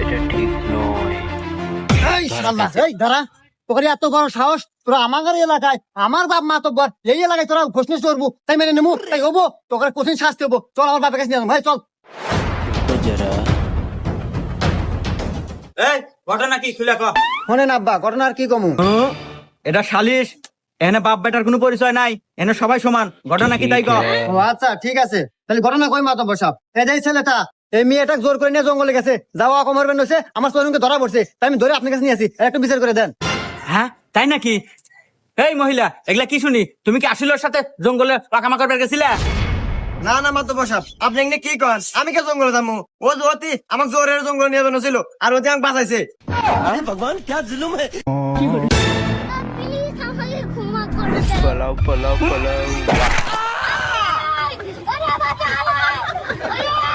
এটা এই মনে ঘটনা কি এটা এনে বাপ বেটার কোনো পরিচয় নাই এনে সবাই সমান ঘটনা কি তাই আচ্ছা ঠিক আছে তাহলে ঘটনা কই মাতব বসাব এই যে ছেলেটা এই মেয়েটা জোর করে নিয়ে জঙ্গলে গেছে। যাওয়া কমর বেন হয়েছে আমার সোনুকে ধরা পড়ছে। তাই আমি ধরে আপনার কাছে নিয়ে আসি একটু বিচার করে দেন। হ্যাঁ তাই নাকি? এই মহিলা এগুলা কি শুনি? তুমি কি আসিলোর সাথে জঙ্গলে পাকামা করবে গেছিলা? না না মাত্র বসাব আপনি এমনি কি করেন আমি কে জঙ্গলে যাব ও অতি আমাকে জোরের জঙ্গলে নিয়ে যাবেন ছিল আর অতি আমাকে বাঁচাইছে। আমাকে ক্ষমা করে দেন। পালাও পালাও পালাও